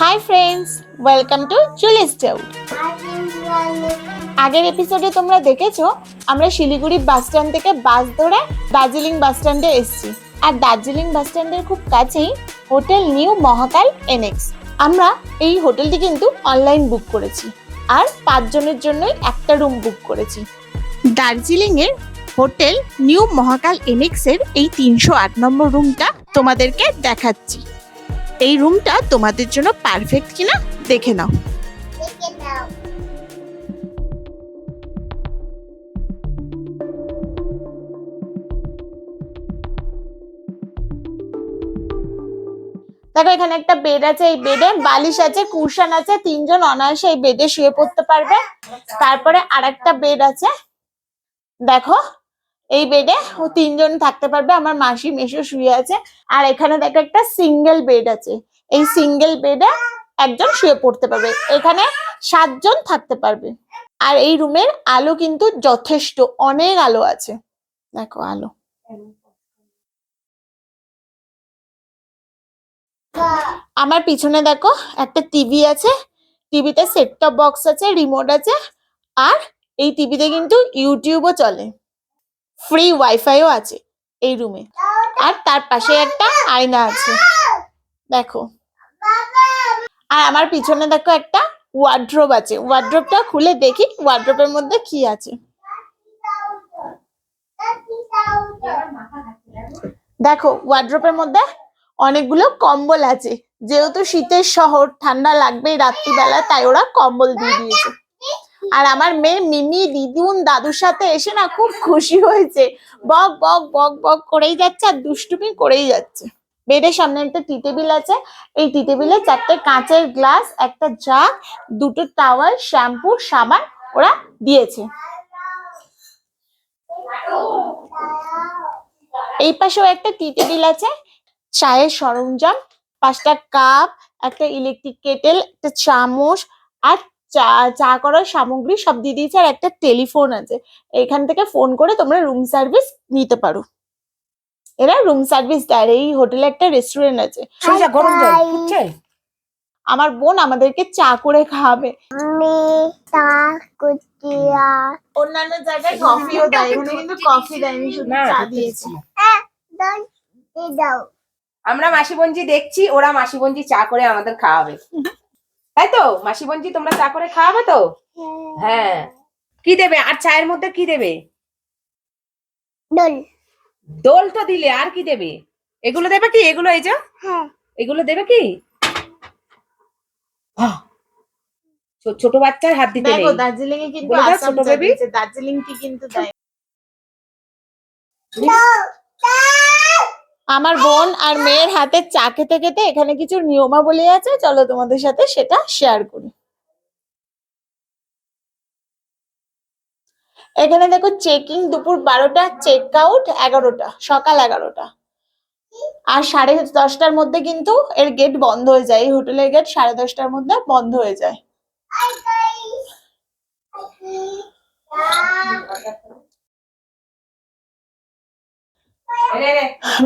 Hi friends welcome to Julie's town আগের এপিসোডে তোমরা দেখেছ, আমরা শিলিগুড়ি বাস স্ট্যান্ড থেকে বাস ধরে দার্জিলিং বাস স্ট্যান্ডে এসেছি। আর দার্জিলিং বাস স্ট্যান্ডের খুব কাছেই হোটেল নিউ মহাকাল এনএক্স। আমরা এই হোটেলটি কিন্তু অনলাইন বুক করেছি। আর পাঁচজনের জন্যই একটা রুম বুক করেছি। দার্জিলিং এর হোটেল নিউ মহাকাল এনএক্স এর এই তিনশো আট নম্বর রুমটা তোমাদেরকে দেখাচ্ছি। এই রুমটা তোমাদের জন্য পারফেক্ট কিনা দেখে নাও। দেখো, এখানে একটা বেড আছে এই বেডে বালিশ আছে কুশন আছে, তিনজন অনায়াসে এই বেডে শুয়ে পড়তে পারবে। তারপরে আরেকটা বেড আছে। দেখো এই বেডে ও তিনজন থাকতে পারবে। আমার মাসি মেশো শুয়ে আছে। আর এখানে দেখো একটা সিঙ্গেল বেড আছে। এই সিঙ্গেল বেডে একজন শুয়ে পড়তে পারবে। এখানে সাতজন থাকতে পারবে। আর এই রুমের আলো কিন্তু যথেষ্ট। অনেক আলো আছে। দেখো আলো। আমার পিছনে দেখো একটা টিভি আছে। টিভিতে সেট টপ বক্স আছে রিমোট আছে। আর এই টিভিতে কিন্তু ইউটিউবও চলে। ফ্রি ওয়াইফাইও আছে এই রুমে আর তার পাশে একটা আয়না আছে। দেখো। আর আমার পিছনে দেখো একটা ওয়ার্ড্রোব আছে। ওয়ার্ড্রোবটা খুলে দেখি ওয়ার্ড্রোবের মধ্যে কি আছে। দেখো ওয়ার্ড্রোবের মধ্যে অনেকগুলো কম্বল আছে। যেহেতু শীতের শহর, ঠান্ডা লাগবেই রাত্রিবেলা, তাই ওরা কম্বল দিয়ে দিয়েছে। আর আমার মেয়ে মিমি, দিদুন, দাদুর সাথে এসে না খুব খুশি হয়েছে। বক বক বক বক করেই যাচ্ছে আর দুষ্টুমি করেই যাচ্ছে। বেডের সামনে একটা টি টেবিল আছে। এই টি টেবিলে চারটে কাঁচের গ্লাস, একটা জাগ, দুটো টাওয়াল, শ্যাম্পু, সাবান ওরা দিয়েছে। এই পাশেও একটা টি টেবিল আছে। চায়ের সরঞ্জাম, পাঁচটা কাপ, একটা ইলেকট্রিক কেটেল, একটা চামচ আর চা চা করার সামগ্রী সব দিয়ে দিয়েছে আর একটা টেলিফোন আছে। এখান থেকে ফোন করে তোমরা রুম সার্ভিস নিতে পারো। এরা রুম সার্ভিস দেয়। এই হোটেলে একটা রেস্টুরেন্ট আছে। গরম জল আমার বোন আমাদেরকে চা করে খাওয়াবে অন্যান্য জায়গায় কফিও দেয়। এখানে কিন্তু কফি দেয়নি শুধু চা দিয়েছে। দাও আমরা মাসি বঞ্জি দেখছি ওরা মাসি বঞ্জি চা করে আমাদের খাওয়াবে। তাই তো? মাসি বঞ্জি তোমরা চা করে খাওয়াবে তো? হ্যাঁ। কি দেবে? আর চায়ের মধ্যে কি দেবে? দোল। দোল তো দিলে আর কি দেবে? এগুলো দেবে কি? এগুলো এই যে? হ্যাঁ। এগুলো দেবে কি? ছোট বাচ্চার হাত দিতে দেখো নেই। দার্জিলিং এ কিন্তু আসাম ছোট। দিয়েছে দার্জিলিং টি কিন্তু দেয়? আমার বোন আর মেয়ের হাতে চা খেতে খেতে এখানে কিছু নিয়মাবলী আছে, চলো তোমাদের সাথে সেটা শেয়ার করি। এখানে দেখো চেকিং দুপুর বারোটা চেক আউট এগারোটা, সকাল এগারোটা। আর সাড়ে দশটার মধ্যে কিন্তু এর গেট বন্ধ হয়ে যায়, এই হোটেলের গেট সাড়ে দশটার মধ্যে বন্ধ হয়ে যায়।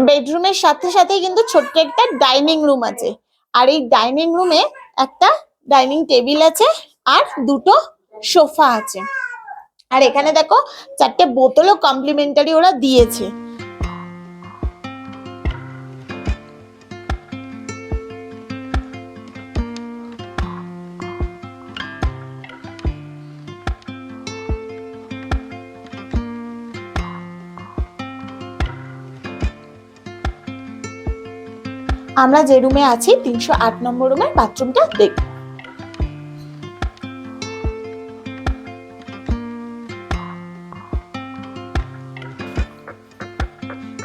বেডরুমের সাথে সাথে কিন্তু ছোট্ট একটা ডাইনিং রুম আছে। আর এই ডাইনিং রুমে একটা ডাইনিং টেবিল আছে আর দুটো সোফা আছে। আর এখানে দেখো চারটে বোতলও কমপ্লিমেন্টারি ওরা দিয়েছে। আমরা যে রুমে আছি, তিনশো আট নম্বর রুমের বাথরুমটা দেখ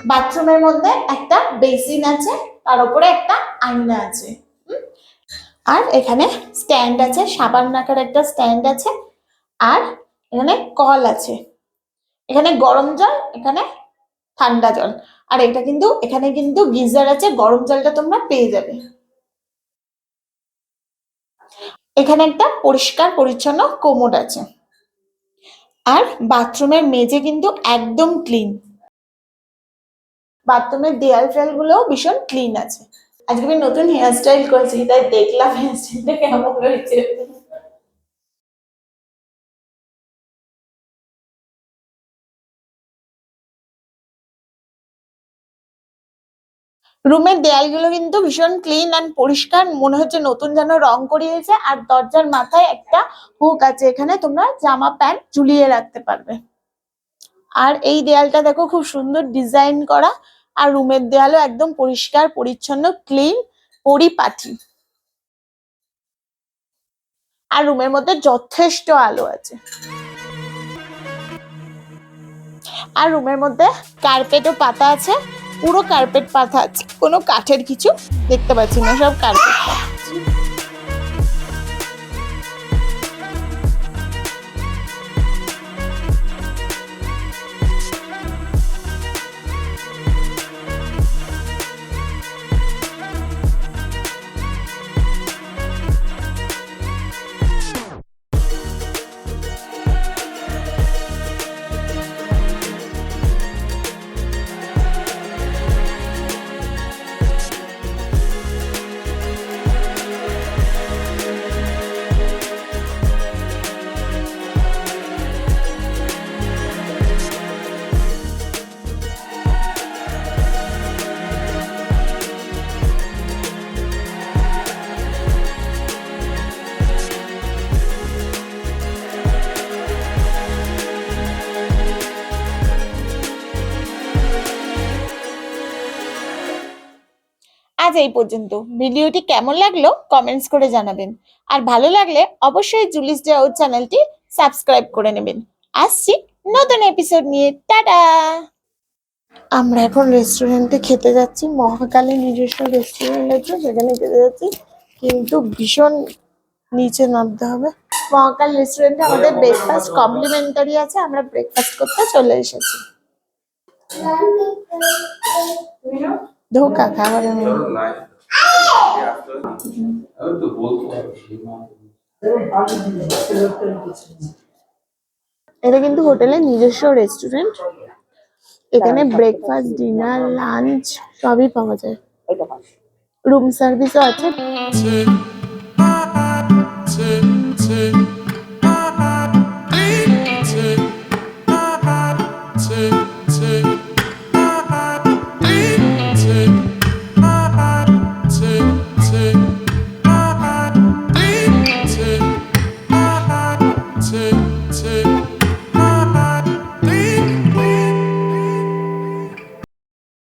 বাথরুমের মধ্যে একটা বেসিন আছে, তার উপরে একটা আয়না আছে? আর এখানে স্ট্যান্ড আছে, সাবান রাখার একটা স্ট্যান্ড আছে, আর এখানে কল আছে এখানে গরম জল, এখানে ঠান্ডা জল। আর এটা কিন্তু, এখানে কিন্তু গিজার আছে, গরম জলটা তোমরা পেয়ে যাবে। এখানে একটা পরিষ্কার, পরিচ্ছন্ন কোমোড আছে। আর বাথরুমের মেঝে কিন্তু একদম ক্লিন। বাথরুমের দেয়াল ফেয়াল গুলোও ভীষণ ক্লিন আছে। আজকে আমি নতুন হেয়ার স্টাইল করেছি, তাই দেখলাম হেয়ার স্টাইলটা কেমন হয়েছে। রুমের দেয়ালগুলো কিন্তু ভীষণ ক্লিন অ্যান্ড পরিষ্কার। মনে হচ্ছে নতুন যেন রং করিয়েছে আর দরজার মাথায় একটা হুক আছে। এখানে তোমরা জামা, প্যান্ট ঝুলিয়ে রাখতে পারবে। আর এই দেয়ালটা দেখো খুব সুন্দর ডিজাইন করা। আর রুমের দেয়ালও একদম পরিষ্কার, পরিচ্ছন্ন ক্লিন পরিপাটি। আর রুমের মধ্যে যথেষ্ট আলো আছে। আর রুমের মধ্যে কার্পেটও পাতা আছে। পুরো কার্পেট পাথা আছে কোনো কাঠের কিছু দেখতে পাচ্ছি না সব কার্পেট আজ এই পর্যন্ত। ভিডিওটি কেমন লাগল কমেন্টস করে জানাবেন। আর ভালো লাগলে অবশ্যই জুলিস ডাউট চ্যানেলটি সাবস্ক্রাইব করে নেবেন। আসছি নতুন এপিসোড নিয়ে। টাটা! আমরা এখন রেস্টুরেন্টে খেতে যাচ্ছি। মহাকালী নিজস্ব রেস্টুরেন্ট আছে সেখানে খেতে যাচ্ছি। কিন্তু ভীষণ নিচে নামতে হবে। মহাকাল রেস্টুরেন্টে আমাদের ব্রেকফাস্ট কমপ্লিমেন্টারি আছে। আমরা ব্রেকফাস্ট করতে চলে এসেছি। ধোকা খাবার এটা কিন্তু হোটেলের নিজস্ব রেস্টুরেন্ট এখানে ব্রেকফাস্ট ডিনার লাঞ্চ সবই পাওয়া যায়। রুম সার্ভিসও আছে।